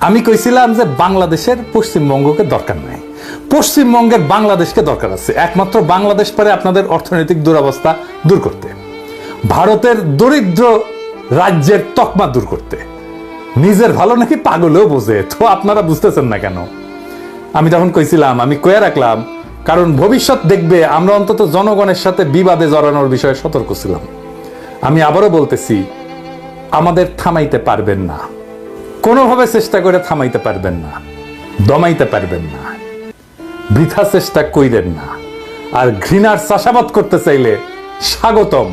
আমি কইছিলাম যে বাংলাদেশের পশ্চিমবঙ্গকে দরকার নাই। পশ্চিমবঙ্গের বাংলাদেশকে দরকার আছে। একমাত্র বাংলাদেশ পারে আপনাদের অর্থনৈতিক দুরবস্থা দূর করতে। ভারতের দরিদ্র রাজ্যের তকমা দূর করতে। নিজের ভালো নাকি পাগলেও বোঝে, তো আপনারা বুঝতেছেন না কেন? আমি তখন কইছিলাম, আমি কয়ে রাখলাম, কারণ ভবিষ্যৎ দেখবে, আমরা অন্তত জনগণের সাথে বিবাদে জড়ানোর বিষয়ে সতর্ক ছিলাম। আমি আবারও বলতেছি, আমাদের থামাইতে পারবেন না। কোনোভাবে চেষ্টা করে থামাইতে পারবেন না দমাইতে পারবেন না বৃথা চেষ্টা কইরেন না। আর ঘৃণার চাষাবাদ করতে চাইলে স্বাগতম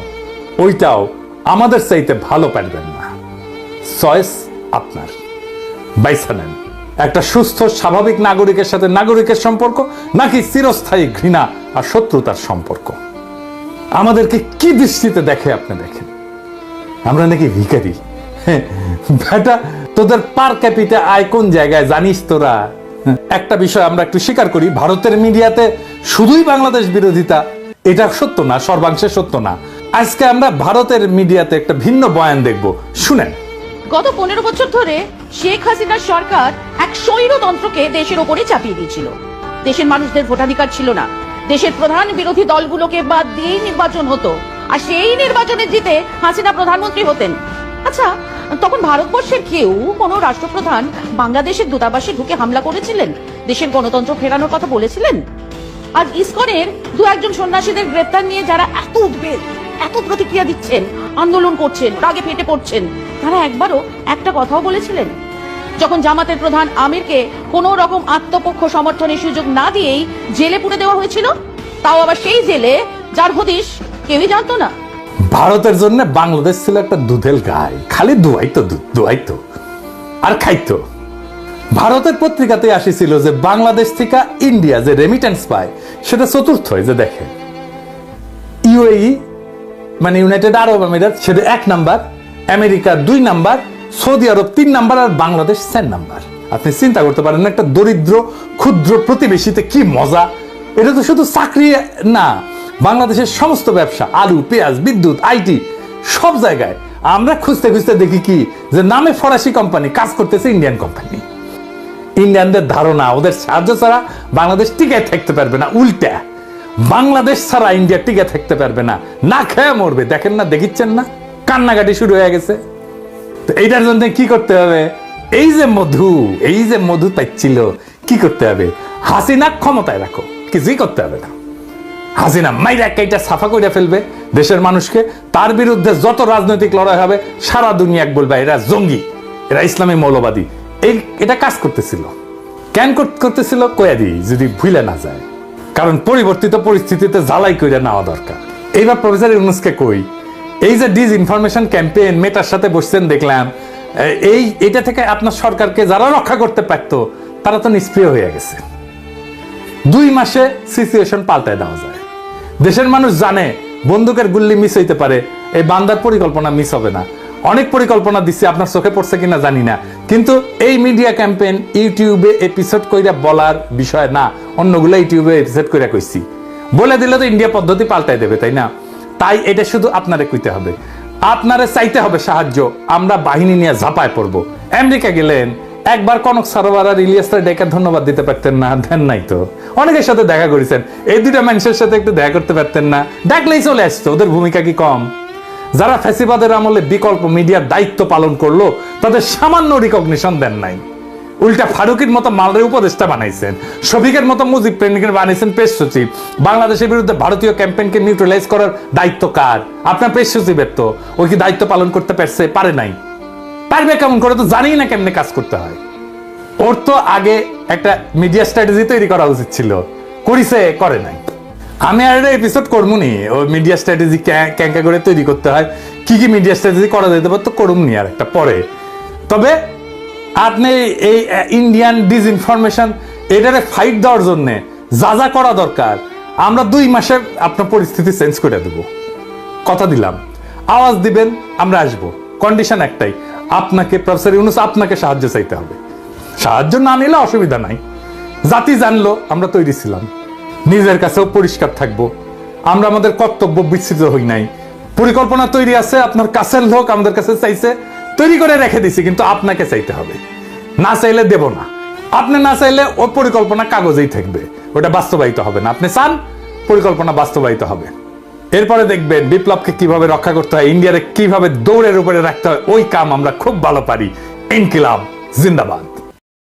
ওইটাও আমাদের চাইতে ভালো পারবেন না। চয়েস আপনার। বাইসা নেন। একটা সুস্থ স্বাভাবিক নাগরিকের সাথে নাগরিকের সম্পর্ক নাকি চিরস্থায়ী ঘৃণা আর শত্রুতার সম্পর্ক? আমাদেরকে কি দৃষ্টিতে দেখে আপনি দেখেন? আমরা নাকি ভিখারি। হ্যাঁ, বেটা তোদের পার ক্যাপিটা আয় কোন জায়গায় জানিস তোরা? একটা বিষয় আমরা একটু স্বীকার করি, ভারতের মিডিয়াতে শুধুই বাংলাদেশ বিরোধিতা, এটা সত্য না, সর্বাংশে সত্য না। আজকে আমরা ভারতের মিডিয়াতে একটা ভিন্ন বয়ান দেখব। শুনেন। গত পনেরো বছর ধরে শেখ হাসিনার সরকার এক স্বৈরতন্ত্রকে দেশের ওপরে চাপিয়ে দিয়েছিল। দেশের মানুষদের ভোটাধিকার ছিল না। দেশের প্রধান বিরোধী দলগুলোকে বাদ দিয়েই নির্বাচন হতো। আর সেই নির্বাচনে জিতে হাসিনা প্রধানমন্ত্রী হতেন। আচ্ছা তখন ভারতবর্ষের কেউ কোনো রাষ্ট্রপ্রধান বাংলাদেশের দূতাবাসে ঢুকে হামলা করেছিলেন? দেশের গণতন্ত্র ফেরানোর কথা বলেছিলেন? আর ইসকনের দু একজন সন্ন্যাসীদের গ্রেপ্তার নিয়ে যারা এত উদ্বেগ, এত প্রতিক্রিয়া দিচ্ছেন, আন্দোলন করছেন, রাগে ফেটে পড়ছেন, তারা একবারও একটা কথাও বলেছিলেন? যখন জামাতের প্রধান আমিরকে কোনো রকম আত্মপক্ষ সমর্থনের সুযোগ না দিয়েই জেলে পুরে দেওয়া হয়েছিল, তাও আবার সেই জেলে যার হদিশ কেউই জানতো না। ভারতের জন্য বাংলাদেশ ছিল একটা দুধেল গাই। খালি দুয়াইতো দুধ, দুয়াইতো। আর খাইতো। ভারতের পত্রিকাতে আসিছিল যে বাংলাদেশ থেকে ইন্ডিয়া যে রেমিটেন্স পায়, সেটা চতুর্থ যে দেখেন। ইউএই মানে ইউনাইটেড আরব আমিরাত সেটা এক নাম্বার, আমেরিকা দুই নাম্বার, সৌদি আরব তিন নাম্বার, আর বাংলাদেশ চার নাম্বার। আপনি চিন্তা করতে পারেন একটা দরিদ্র, ক্ষুদ্র প্রতিবেশীতে কি মজা? এটা তো শুধু চাকরি না বাংলাদেশের সমস্ত ব্যবসা, আলু, পেঁয়াজ, বিদ্যুৎ আইটি সব জায়গায় আমরা খুঁজতে খুঁজতে দেখি কি? যে নামে ফরাসি কোম্পানি কাজ করতেছে ইন্ডিয়ান কোম্পানি ইন্ডিয়ানদের ধারণা, ওদের সাহায্য ছাড়া বাংলাদেশ টিকে থাকতে পারবে না, উল্টা। বাংলাদেশ ছাড়া ইন্ডিয়া টিকে থাকতে পারবে না। না খেয়ে মরবে, দেখেন না, দেখিচ্ছেন না, কান্নাকাটি শুরু হয়ে গেছে। তো এইটার জন্য কি করতে হবে? এই যে মধু, এই যে মধু পাইছিল কি করতে হবে? হাসিনা ক্ষমতায় রাখো, কিছুই করতে হবে না। হাসিনা মাইরা কাইটা সাফা করে ফেলবে দেশের মানুষকে। তার বিরুদ্ধে যত রাজনৈতিক লড়াই হবে, সারা দুনিয়া এক বলবে, এরা জঙ্গি, এরা ইসলামী মৌলবাদী। এই এটা কাজ করতেছিল। কেন কর- করতেছিল? কয়াদি যদি ভুলে না যায়। কারণ পরিবর্তিত পরিস্থিতিতে জ্বালাই করে নেওয়া দরকার। এইবার প্রফেসর ইউনুসকে কই, এই যে ডিজ ইনফরমেশন ক্যাম্পেইন মেটার সাথে বসছেন দেখলাম এই এটা থেকে আপনার সরকারকে যারা রক্ষা করতে পারতো, তারা তো নিষ্ক্রিয় হয়ে গেছে। দুই মাসে সিচুয়েশন পাল্টায় দেওয়া যায়। দেশের মানুষ জানে বন্দুকের গুল্লি মিস হইতে পারে, এই বান্দার পরিকল্পনা মিস হবে না। অনেক পরিকল্পনা দিচ্ছে আপনার চোখে পড়ছে কিনা জানি না। কিন্তু এই মিডিয়া ক্যাম্পেইন ইউটিউবে এপিসোড কইরা বলার বিষয় না, অন্যগুলো ইউটিউবে এপিসোড কইরা কইছি। বলে দিলে তো ইন্ডিয়া পদ্ধতি পাল্টাই দেবে, তাই না? তাই এটা শুধু আপনারে কইতে হবে। আপনারে চাইতে হবে সাহায্য, আমরা বাহিনী নিয়ে ঝাঁপায় পড়ব। আমেরিকা গেলেন একবার কনক সারোয়ার আর ইলিয়াসের ডেকে ধন্যবাদ দিতে পারতেন না, দেন নাই তো। অনেকের সাথে দেখা করেছেন। এই দুটা মানুষের সাথে একটু দেখা করতে পারতেন না। ডাকলেই চলে আসতো ওদের ভূমিকা কি কম? যারা ফ্যাসিবাদের আমলে বিকল্প মিডিয়ার দায়িত্ব পালন করল, তাদের সামান্য রিকগনিশন দেন নাই। উল্টা ফারুকের মতো মালরের উপদেষ্টা বানাইছেন, শফিকের মতো মুজিব প্রেমিকের বানাইছেন প্রেস সচিব। বাংলাদেশের বিরুদ্ধে ভারতীয় ক্যাম্পেইনকে নিউট্রালাইজ করার দায়িত্ব কার? আপনার প্রেস সচিবের তো। ওই কি দায়িত্ব পালন করতে পারছে? পারে নাই। পারবে কেমন করে তো জানি না কেমনে কাজ করতে হয়। ওর তো আগে একটা মিডিয়া স্ট্র্যাটেজি তৈরি করা উচিত ছিল। করিছে, করে নাই। আমি আর একটা এপিসোড করব নি। ওই মিডিয়া স্ট্র্যাটেজি ক্যাঙ্কা করে তৈরি করতে হয়। কি কি মিডিয়া স্ট্র্যাটেজি করা যেতে পারতো করুম নি আর একটা পরে। তবে আপনি এই ইন্ডিয়ান ডিসইনফরমেশন এটারে ফাইট দেওয়ার জন্য যা যা করা দরকার, আমরা দুই মাসে আপনার পরিস্থিতি চেঞ্জ করে দেব। কথা দিলাম। আওয়াজ দিবেন, আমরা আসব। কন্ডিশন একটাই। আপনাকে প্রফেসর ইউনুস, আপনাকে সাহায্য চাইতে হবে। সাহায্য না নিলে অসুবিধা নাই। জাতি জানলো, আমরা তৈরি ছিলাম। নিজের কাছেও পরিষ্কার থাকব। আমরা আমাদের কর্তব্য বিস্তৃত হই নাই। পরিকল্পনা তৈরি আছে, আপনার কাছের লোক আমাদের কাছে চাইছে, তৈরি করে রেখে দিছি, কিন্তু আপনাকে চাইতে হবে। না চাইলে দেব না। আপনি না চাইলে ওই পরিকল্পনা কাগজেই থাকবে। ওটা বাস্তবায়িত হবে না। আপনি চান, পরিকল্পনা বাস্তবায়িত হবে। এরপরে দেখবেন বিপ্লবকে কীভাবে রক্ষা করতে হয়, ইন্ডিয়ারে কীভাবে দৌড়ের উপরে রাখতে হয়, ওই কাম আমরা খুব ভালো পারি। ইনকিলাব, জিন্দাবাদ।